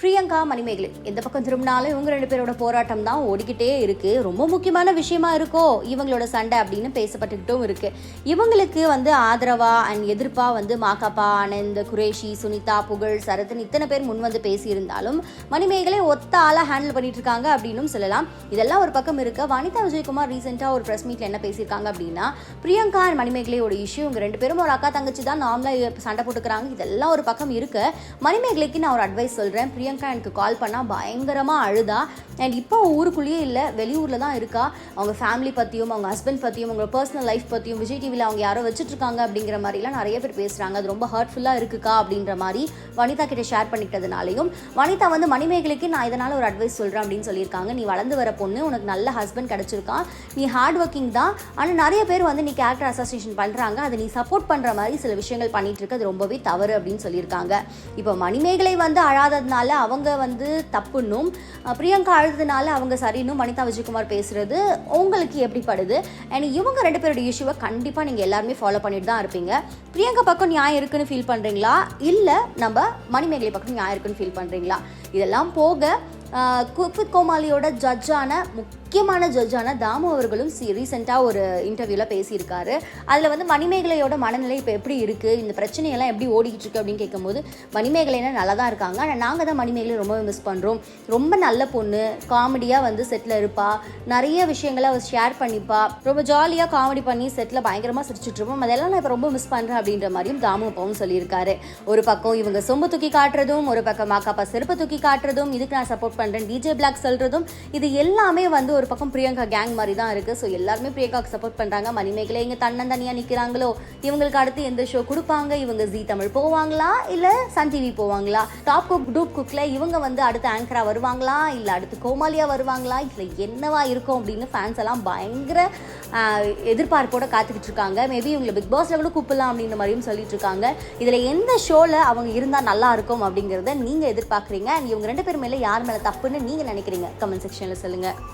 பிரியங்கா மணிமேகலை. எந்த பக்கம் திரும்பினாலும் இவங்க ரெண்டு பேரோட போராட்டம் தான் ஓடிக்கிட்டே இருக்கு. ரொம்ப முக்கியமான விஷயமா இருக்கோ இவங்களோட சண்டை அப்படின்னு பேசப்பட்டுக்கிட்டும் இருக்கு. இவங்களுக்கு வந்து ஆதரவா அண்ட் எதிர்ப்பா வந்து மாகாப்பா ஆனந்த் குரேஷி சுனிதா புகழ் சரத்னு இத்தனை பேர் முன் வந்து பேசியிருந்தாலும் மணிமேகலை ஒத்த ஆளா ஹேண்டில் பண்ணிட்டு இருக்காங்க அப்படின்னும் சொல்லலாம். இதெல்லாம் ஒரு பக்கம் இருக்க வனிதா விஜயகுமார் ரீசெண்டா ஒரு ப்ரெஸ் மீட்ல என்ன பேசியிருக்காங்க அப்படின்னா பிரியங்கா அண்ட் மணிமேகலையோட இஷ்யூ இவங்க ரெண்டு பேரும் ஒரு அக்கா தங்கச்சி தான் நார்மலா சண்டை போட்டுக்கிறாங்க. இதெல்லாம் ஒரு பக்கம் இருக்கு. மணிமேகலைக்கு நான் ஒரு அட்வைஸ் சொல்கிறேன் பிரியங்கா எனக்கு கால் பண்ணால் பயங்கரமாக அழுதா. அண்ட் இப்போ ஊருக்குள்ளேயே இல்லை வெளியூரில் தான் இருக்கா. அவங்க ஃபேமிலி பற்றியும் அவங்க ஹஸ்பண்ட் பற்றியும் அவங்க பர்சனல் லைஃப் பற்றியும் விஜய் டிவியில் அவங்க யாரோ வச்சுட்ருக்காங்க அப்படிங்கிற மாதிரிலாம் நிறைய பேர் பேசுகிறாங்க அது ரொம்ப ஹர்ட்ஃபுல்லாக இருக்குக்கா அப்படின்ற மாதிரி வனிதா கிட்ட ஷேர் பண்ணிக்கிட்டதுனாலையும் வனிதா வந்து மணிமேகலைக்கு நான் இதனால் ஒரு அட்வைஸ் சொல்கிறேன் அப்படின்னு சொல்லியிருக்காங்க. நீ வளர்ந்து வர பொண்ணு உனக்கு நல்ல ஹஸ்பண்ட் கிடச்சிருக்கான். நீ ஹார்ட் ஒர்க்கிங் தான். ஆனால் நிறைய பேர் வந்து நீ கேரக்டர் அசோசியேஷன் பண்ணுறாங்க அதை நீ சப்போர்ட் பண்ணுற மாதிரி சில விஷயங்கள் பண்ணிகிட்டு இருக்கு. அது ரொம்பவே தவறு அப்படின்னு சொல்லியிருக்காங்க. இப்போ மணிமேகலை வந்து அழாததுனால அவங்க வந்து தப்புன்னும் பிரியங்கா அழுததுனால அவங்க சரின்னும் வனிதா விஜயகுமார் பேசுகிறது உங்களுக்கு எப்படி படுது? அண்ட் இவங்க ரெண்டு பேரோட இஷ்யூவை கண்டிப்பாக நீங்கள் எல்லாருமே ஃபாலோ பண்ணிட்டு தான் இருப்பீங்க. பிரியங்கா பக்கம் நியாயம் இருக்குன்னு ஃபீல் பண்ணுறீங்களா இல்லை நம்ம மணிமேகலை பக்கம் நியாயம் இருக்குன்னு ஃபீல் பண்ணுறீங்களா இதெல்லாம் போக குக்வித் கோமாளியோட ஜட்ஜான முக்கியமான ஜட்ஜான தாமு அவர்களும் சி ரீசெண்டாக ஒரு இன்டர்வியூவில் பேசியிருக்காரு. அதில் வந்து மணிமேகலையோட மனநிலை இப்போ எப்படி இருக்குது இந்த பிரச்சனையெல்லாம் எப்படி ஓடிக்கிட்டு இருக்கு அப்படின்னு கேட்கும்போது மணிமேகலைனா நல்லா தான் இருக்காங்க. ஆனால் நாங்கள் தான் மணிமேகலை ரொம்ப மிஸ் பண்ணுறோம் ரொம்ப நல்ல பொண்ணு. காமெடியாக வந்து செட்டில் இருப்பா. நிறைய விஷயங்களை அவர் ஷேர் பண்ணிப்பா. ரொம்ப ஜாலியாக காமெடி பண்ணி செட்டில் பயங்கரமாக சிரிச்சிட்ருப்போம் அதெல்லாம் நான் இப்போ ரொம்ப மிஸ் பண்ணுறேன் அப்படின்ற மாதிரியும் தாமு அப்பாவும் சொல்லியிருக்காரு. ஒரு பக்கம் இவங்க சொம்பு தூக்கி காட்டுறதும் ஒரு பக்கம் மாக்காப்பா செருப்பு தூக்கி காட்டுறதும் இதுக்கு நான் சப்போர்ட் பண்ணுறேன் டிஜே பிளாக் சொல்கிறதும் இது எல்லாமே வந்து ஒரு பக்கம் பிரியங்கா கேங் மாதிரி தான் இருக்குது ஸோ எல்லாருமே பிரியங்காவுக்கு சப்போர்ட் பண்ணுறாங்க மணிமேகலை இங்கே தன்னந்தனியாக நிற்கிறாங்களோ இவங்களுக்கு அடுத்து எந்த ஷோ கொடுப்பாங்க? இவங்க ஜி தமிழ் போவாங்களா? இல்லை சன் டிவி போவாங்களா? டாப் குக் டூப் குக்கில் இவங்க வந்து அடுத்து ஆங்கராக வருவாங்களா? இல்லை அடுத்து கோமாலியாக வருவாங்களா? இல்லை என்னவா இருக்கும் அப்படின்னு ஃபேன்ஸ் எல்லாம் பயங்கர எதிர்பார்ப்போட காத்துக்கிட்டு இருக்காங்க. மேபி இவங்களை பிக் பாஸ் லெவலில் கூப்பிடலாம் அப்படின்ற மாதிரியும் சொல்லிட்டு இருக்காங்க. இதில் எந்த ஷோவில் அவங்க இருந்தால் நல்லா இருக்கும் அப்படிங்கிறத நீங்கள் எதிர்பார்க்குறீங்க? அண்ட் இவங்க ரெண்டு பேர் மேலே யார் மேலே தப்புன்னு நீங்கள் நினைக்கிறீங்க? கமெண்ட் செக்ஷனில் சொல்லுங்கள்